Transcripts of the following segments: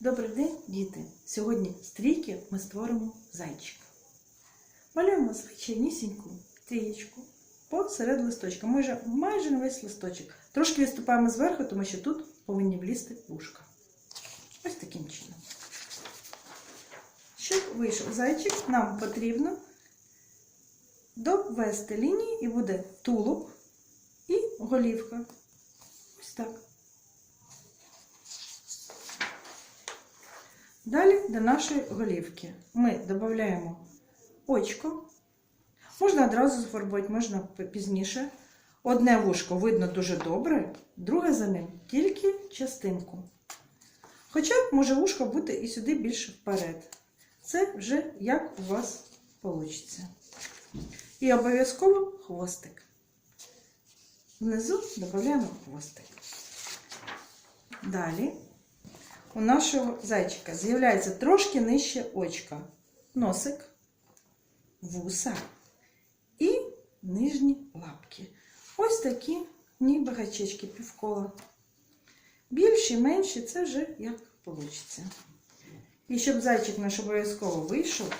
Добрий день, діти! Сьогодні з трійки ми створимо зайчика. Малюємо звичайнісіньку трієчку посеред листочка. Майже, майже на весь листочок. Трошки відступаємо зверху, тому що тут повинні влізти вушка. Ось таким чином. Щоб вийшов зайчик, нам потрібно довести лінії і буде тулуб і голівка. Ось так. Далі до нашої голівки ми додаємо очко. Можна одразу зафарбувати, можна пізніше. Одне вушко видно дуже добре, друге за ним тільки частинку. Хоча може вушко бути і сюди більше вперед. Це вже як у вас вийде. І обов'язково хвостик. Внизу додаємо хвостик. Далі у нашого зайчика з'являється трошки нижче очка, носик, вуса і нижні лапки. Ось такі ніби гачечки півкола. Більші, менші це вже як вийде. І щоб зайчик наш обов'язково вийшов,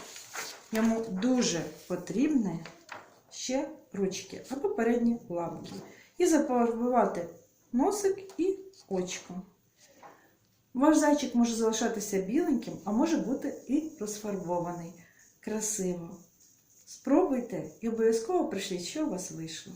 йому дуже потрібні ще ручки або передні лапки. І зафарбувати носик і очко. Ваш зайчик може залишатися біленьким, а може бути і розфарбований. Красиво. Спробуйте і обов'язково прийшліть, що у вас вийшло.